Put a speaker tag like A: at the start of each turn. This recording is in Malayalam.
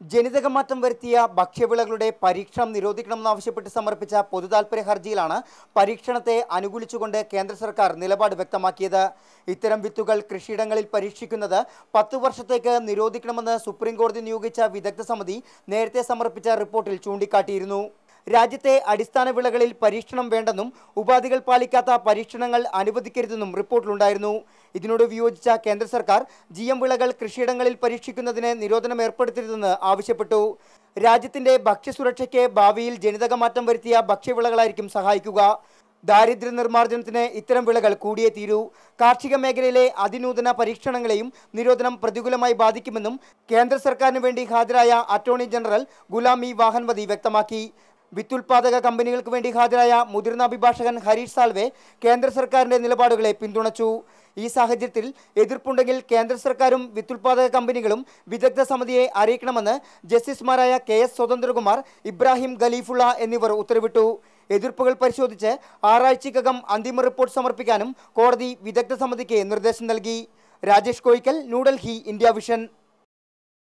A: ജനിതകമാറ്റം വരുത്തിയ ഭക്ഷ്യവിളകളുടെ പരീക്ഷണം നിരോധിക്കണമെന്നാവശ്യപ്പെട്ട് സമർപ്പിച്ച പൊതുതാൽപര്യ ഹർജിയിലാണ് പരീക്ഷണത്തെ അനുകൂലിച്ചുകൊണ്ട് കേന്ദ്ര സർക്കാർ നിലപാട് വ്യക്തമാക്കിയത്. ഇത്തരം വിത്തുകൾ കൃഷിയിടങ്ങളിൽ പരീക്ഷിക്കുന്നത് പത്തു വർഷത്തേക്ക് നിരോധിക്കണമെന്ന് സുപ്രീംകോടതി നിയോഗിച്ച വിദഗ്ധ സമിതി നേരത്തെ സമർപ്പിച്ച റിപ്പോർട്ടിൽ ചൂണ്ടിക്കാട്ടിയിരുന്നു. രാജ്യത്തെ അടിസ്ഥാന വിളകളിൽ പരീക്ഷണം വേണ്ടെന്നും ഉപാധികൾ പാലിക്കാത്ത പരീക്ഷണങ്ങൾ അനുവദിക്കരുതെന്നും റിപ്പോർട്ടിലുണ്ടായിരുന്നു. ഇതിനോട് വിയോജിച്ച കേന്ദ്ര സർക്കാർ ജി എം വിളകൾ കൃഷിയിടങ്ങളിൽ പരീക്ഷിക്കുന്നതിന് നിരോധനം ഏർപ്പെടുത്തരുതെന്ന് ആവശ്യപ്പെട്ടു. രാജ്യത്തിന്റെ ഭക്ഷ്യസുരക്ഷയ്ക്ക് ഭാവിയിൽ ജനിതകമാറ്റം വരുത്തിയ ഭക്ഷ്യവിളകളായിരിക്കും സഹായിക്കുക. ദാരിദ്ര്യ നിർമ്മാർജനത്തിന് ഇത്തരം വിളകൾ കൂടിയേ തീരൂ. കാർഷിക മേഖലയിലെ അതിനൂതന പരീക്ഷണങ്ങളെയും നിരോധനം പ്രതികൂലമായി ബാധിക്കുമെന്നും കേന്ദ്ര സർക്കാരിന് വേണ്ടി ഹാജരായ attorney general Ghulam E Vahanvati വ്യക്തമാക്കി. വിത്തുൽപാദക കമ്പനികൾക്ക് വേണ്ടി ഹാജരായ മുതിർന്ന അഭിഭാഷകൻ ഹരീഷ് സാൽവെ കേന്ദ്ര സർക്കാരിന്റെ നിലപാടുകളെ പിന്തുണച്ചു. ഈ സാഹചര്യത്തിൽ എതിർപ്പുണ്ടെങ്കിൽ കേന്ദ്ര സർക്കാരും വിത്തുൽപാദക കമ്പനികളും വിദഗ്ധ സമിതിയെ അറിയിക്കണമെന്ന് ജസ്റ്റിസുമാരായ കെ എസ് സ്വതന്ത്രകുമാർ ഇബ്രാഹിം ഖലീഫുള്ള എന്നിവർ ഉത്തരവിട്ടു. എതിർപ്പുകൾ പരിശോധിച്ച് ആറാഴ്ചക്കകം അന്തിമ റിപ്പോർട്ട് സമർപ്പിക്കാനും കോടതി വിദഗ്ധ സമിതിക്ക് നിർദ്ദേശം നൽകി. Rajesh Koyikkal New Delhi India vision.